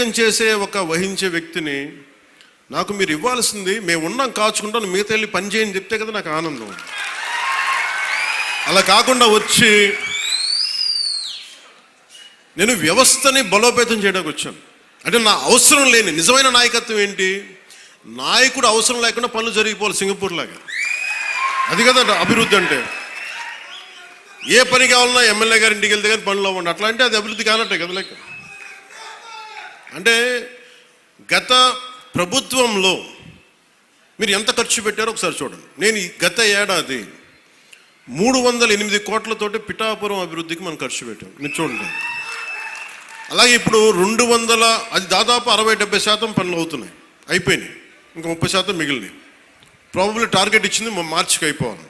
చేసే ఒక వహించే వ్యక్తిని నాకు మీరు ఇవ్వాల్సింది మేము ఉన్నాం కాచుకుంటాను మిగతా వెళ్ళి పని చేయని చెప్తే కదా నాకు ఆనందం. అలా కాకుండా వచ్చి నేను వ్యవస్థని బలోపేతం చేయడానికి వచ్చాను. అంటే నా అవసరం లేని నిజమైన నాయకత్వం ఏంటి? నాయకుడు అవసరం లేకుండా పనులు జరిగిపోవాలి సింగపూర్ లాగా. అది కదా అభివృద్ధి అంటే. ఏ పని కావాలన్నా ఎమ్మెల్యే గారి ఇంటికి వెళ్తే కానీ పనులు అవ్వండి. అట్లా అంటే అది అభివృద్ధి కానట్టే కదా లెక్క. అంటే గత ప్రభుత్వంలో మీరు ఎంత ఖర్చు పెట్టారో ఒకసారి చూడండి. నేను ఈ గత ఏడాది మూడు వందల ఎనిమిది కోట్లతోటి పిఠాపురం అభివృద్ధికి మనం ఖర్చు పెట్టాం. మీరు చూడండి. అలాగే ఇప్పుడు రెండు వందల అది దాదాపు అరవై డెబ్బై శాతం పనులు అవుతున్నాయి. అయిపోయినాయి. ఇంకా ముప్పై శాతం మిగిలినాయి. ప్రాబబ్లీ టార్గెట్ ఇచ్చింది మార్చికి అయిపోవాలి.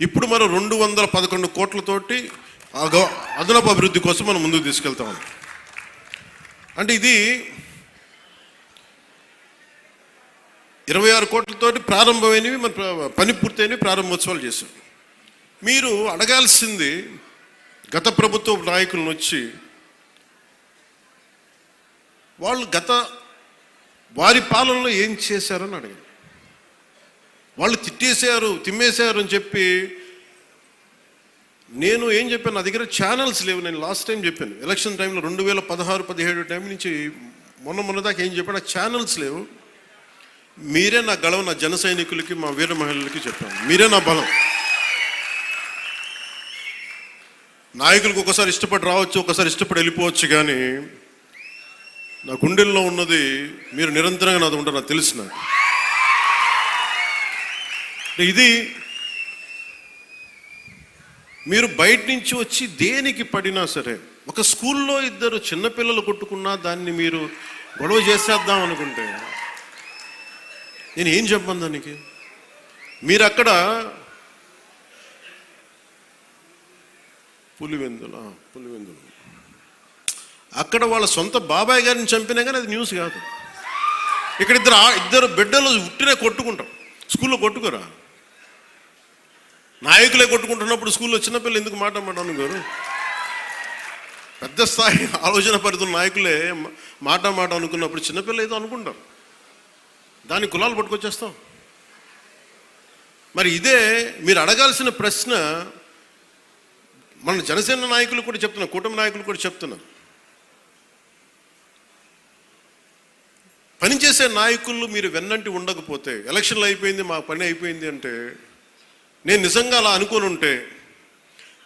ఇప్పుడు మనం రెండు వందల పదకొండు కోట్లతోటి ఆ అదనపు అభివృద్ధి కోసం మనం ముందుకు తీసుకెళ్తాం. అంటే ఇది ఇరవై ఆరు కోట్లతోటి ప్రారంభమైనవి మన పని పూర్తయినవి ప్రారంభోత్సవాలు చేశాం. మీరు అడగాల్సింది గత ప్రభుత్వ నాయకులను వచ్చి వాళ్ళు గత వారి పాలనలో ఏం చేశారని అడిగారు వాళ్ళు తిట్టేశారు తిమ్మేశారు అని చెప్పి నేను ఏం చెప్పాను? నా దగ్గర ఛానల్స్ లేవు. నేను లాస్ట్ టైం చెప్పాను. ఎలక్షన్ టైంలో రెండు వేల పదహారు పదిహేడు టైం నుంచి మొన్న మొన్న దాకా ఏం చెప్పాను? నా ఛానల్స్ లేవు. మీరే నా గళం నా జన సైనికులకి మా వీర మహిళలకి చెప్పాను. మీరే నా బలం. నాయకులకు ఒకసారి ఇష్టపడి రావచ్చు ఒకసారి ఇష్టపడి వెళ్ళిపోవచ్చు కానీ నా గుండెల్లో ఉన్నది మీరు నిరంతరంగా నాది ఉంటారు నాకు తెలిసిన. ఇది మీరు బయట నుంచి వచ్చి దేనికి పడినా సరే ఒక స్కూల్లో ఇద్దరు చిన్నపిల్లలు కొట్టుకున్నా దాన్ని మీరు గొడవ చేసేద్దాం అనుకుంటే నేను ఏం చెప్పను దానికి? మీరు అక్కడ పులివెందుల? పులివెందులు. అక్కడ వాళ్ళ సొంత బాబాయ్ గారిని చంపినా కానీ అది న్యూస్ కాదు. ఇక్కడ ఇద్దరు ఆ- ఇద్దరు బిడ్డలు ఉట్టినే కొట్టుకుంటాం స్కూల్లో కొట్టుకోరా? నాయకులే కొట్టుకుంటున్నప్పుడు స్కూల్లో చిన్నపిల్లలు ఎందుకు మాట మాట గారు? పెద్ద స్థాయి ఆలోచన పరిధుల నాయకులే మాట మాట అనుకున్నప్పుడు చిన్నపిల్ల ఏదో అనుకుంటాం దాని కులాలు పట్టుకొచ్చేస్తాం. మరి ఇదే మీరు అడగాల్సిన ప్రశ్న మన జనసేన నాయకులు కూడా చెప్తున్నా కూటమి నాయకులు కూడా చెప్తున్నారు. పనిచేసే నాయకులు మీరు వెన్నంటి ఉండకపోతే ఎలక్షన్లు అయిపోయింది మా పని అయిపోయింది అంటే నేను నిజంగా అలా అనుకుని ఉంటే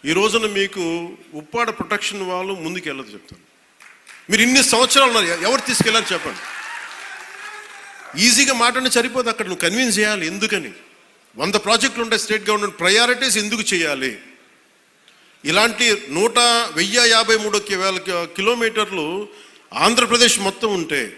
ఈ రోజున మీకు ఉప్పాడ ప్రొటెక్షన్ వాళ్ళు ముందుకు వెళ్ళదు చెప్తాను. మీరు ఇన్ని సంవత్సరాలు ఉన్నారు ఎవరు తీసుకెళ్ళారు చెప్పండి. ఈజీగా మాట్లాడిన సరిపోదు అక్కడ నువ్వు కన్విన్స్ చేయాలి ఎందుకని? వంద ప్రాజెక్టులు ఉంటాయి స్టేట్ గవర్నమెంట్ ప్రయారిటీస్ ఎందుకు చేయాలి? ఇలాంటి నూట వెయ్యి యాభై మూడు వేల కిలోమీటర్లు ఆంధ్రప్రదేశ్ మొత్తం ఉంటే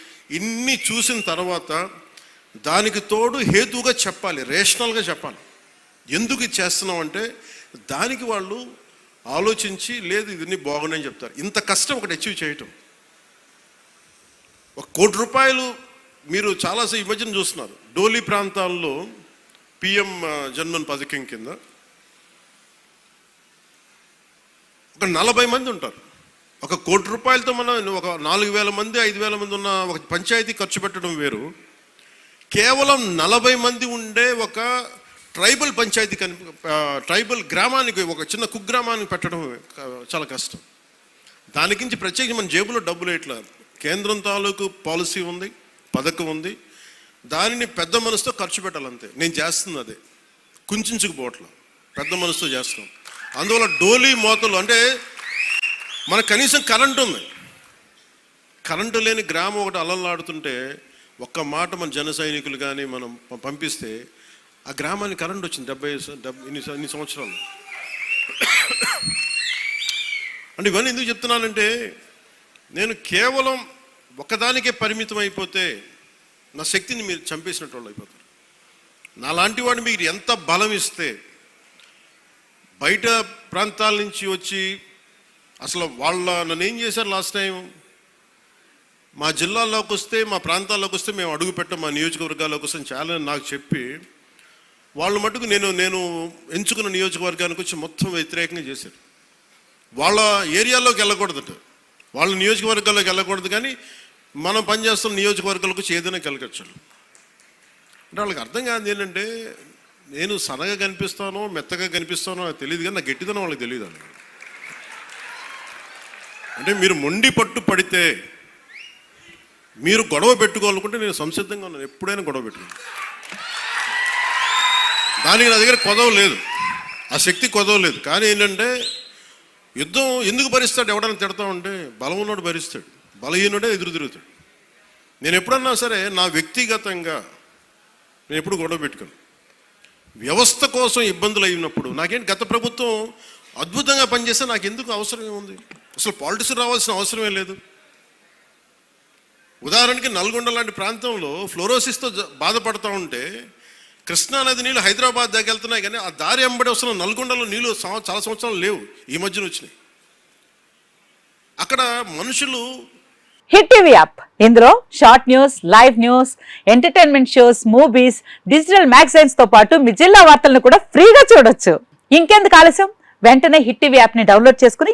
ఇన్ని చూసిన తర్వాత దానికి తోడు హేతువుగా చెప్పాలి రేషనల్గా చెప్పాలి. ఎందుకు ఇది చేస్తున్నాం అంటే దానికి వాళ్ళు ఆలోచించి లేదు ఇది బాగున్నాయని చెప్తారు. ఇంత కష్టం ఒకటి అచీవ్ చేయటం. ఒక కోటి రూపాయలు మీరు చాలా ఈ మధ్యన చూస్తున్నారు. డోలీ ప్రాంతాల్లో పిఎం జన్మన్ పథకం కింద ఒక నలభై మంది ఉంటారు. ఒక కోటి రూపాయలతో మనం ఒక నాలుగు వేల మంది ఐదు వేల మంది ఉన్న ఒక పంచాయతీ ఖర్చు పెట్టడం వేరు. కేవలం నలభై మంది ఉండే ఒక ట్రైబల్ పంచాయతీ కని ట్రైబల్ గ్రామానికి ఒక చిన్న కుగ్రామానికి పెట్టడం చాలా కష్టం. దానికించి ప్రత్యేకించి మన జేబులో డబ్బులు ఇట్లా కేంద్రం తాలూకు పాలసీ ఉంది పథకం ఉంది. దానిని పెద్ద మనసుతో ఖర్చు పెట్టాలంతే. నేను చేస్తుంది అదే. కుంచుకుపోవట్ల. పెద్ద మనసుతో చేస్తాం. అందువల్ల డోలీ మోతలు అంటే మనకు కనీసం కరెంట్ ఉంది. కరెంటు లేని గ్రామం ఒకటి అలలాడుతుంటే ఒక్క మాట మన జన సైనికులు కానీ మనం పంపిస్తే ఆ గ్రామానికి కరెంట్ వచ్చింది డెబ్బై డెబ్బై ఇన్ని ఇన్ని సంవత్సరాలు. అంటే ఇవన్నీ ఎందుకు చెప్తున్నానంటే నేను కేవలం ఒకదానికే పరిమితం అయిపోతే నా శక్తిని మీరు చంపేసినట్టు వాళ్ళు అయిపోతారు. నాలాంటి వాడిని మీరు ఎంత బలం ఇస్తే బయట ప్రాంతాల నుంచి వచ్చి అసలు వాళ్ళ నన్ను ఏం చేశారు లాస్ట్ టైం? మా జిల్లాలోకి వస్తే మా ప్రాంతాల్లోకి వస్తే మేము అడుగు పెట్టాం మా నియోజకవర్గాల్లోకి వస్తే చాలా నాకు చెప్పి వాళ్ళు మటుకు నేను నేను ఎంచుకున్న నియోజకవర్గానికి వచ్చి మొత్తం వ్యతిరేకంగా చేశారు. వాళ్ళ ఏరియాలోకి వెళ్ళకూడదట. వాళ్ళ నియోజకవర్గాల్లోకి వెళ్ళకూడదు కానీ మనం పనిచేస్తున్న నియోజకవర్గాలకు వచ్చి ఏదైనా కలగచ్చు అంటే వాళ్ళకి అర్థం కాదు ఏంటంటే నేను సన్నగా కనిపిస్తానో మెత్తగా కనిపిస్తానో తెలియదు కానీ నా గట్టిదనం వాళ్ళకి తెలియదు వాళ్ళకి. అంటే మీరు మొండి పట్టు పడితే మీరు గొడవ పెట్టుకోవాలనుకుంటే నేను సంసిద్ధంగా ఉన్నాను. ఎప్పుడైనా గొడవ పెట్టుకున్నాను దానికి నా దగ్గర కొదవ లేదు. ఆ శక్తి కొదవ లేదు. కానీ ఏంటంటే యుద్ధం ఎందుకు భరిస్తాడు? ఎవడన్నా తిడతా ఉంటే బలం ఉన్నోడు భరిస్తాడు. బలహీనుడే ఎదురు తిరుగుతాడు. నేను ఎప్పుడన్నా సరే నా వ్యక్తిగతంగా నేను ఎప్పుడు గొడవ పెట్టుకోను. వ్యవస్థ కోసం ఇబ్బందులు అయినప్పుడు నాకేంటి? గత ప్రభుత్వం అద్భుతంగా పనిచేస్తే నాకు ఎందుకు అవసరం ఏముంది? అసలు పాలిటిక్స్ రావాల్సిన అవసరమే లేదు. ఉదాహరణకి నల్గొండ లాంటి ప్రాంతంలో ఫ్లోరోసిస్తో బాధపడుతూ బాధపడతా ఉంటే కృష్ణానది నీళ్ళు హైదరాబాద్ దాకా వెళ్తున్నాయి కానీ ఆ దారి ఎంబడి వస్తున్న నల్గొండలో నీళ్ళు చాలా సంవత్సరాలు లేవు. ఈ మధ్యన వచ్చినాయి. అక్కడ మనుషులు హిట్ టీవీ యాప్. ఇందులో short news live news entertainment shows movies digital మ్యాగజైన్స్తో పాటు మీ జిల్లా వార్తలను కూడా ఫ్రీగా చూడొచ్చు. ఇంకెందుకు ఆలస్యం? వెంటనే హిట్ టీవీ యాప్ని డౌన్లోడ్ చేసుకుని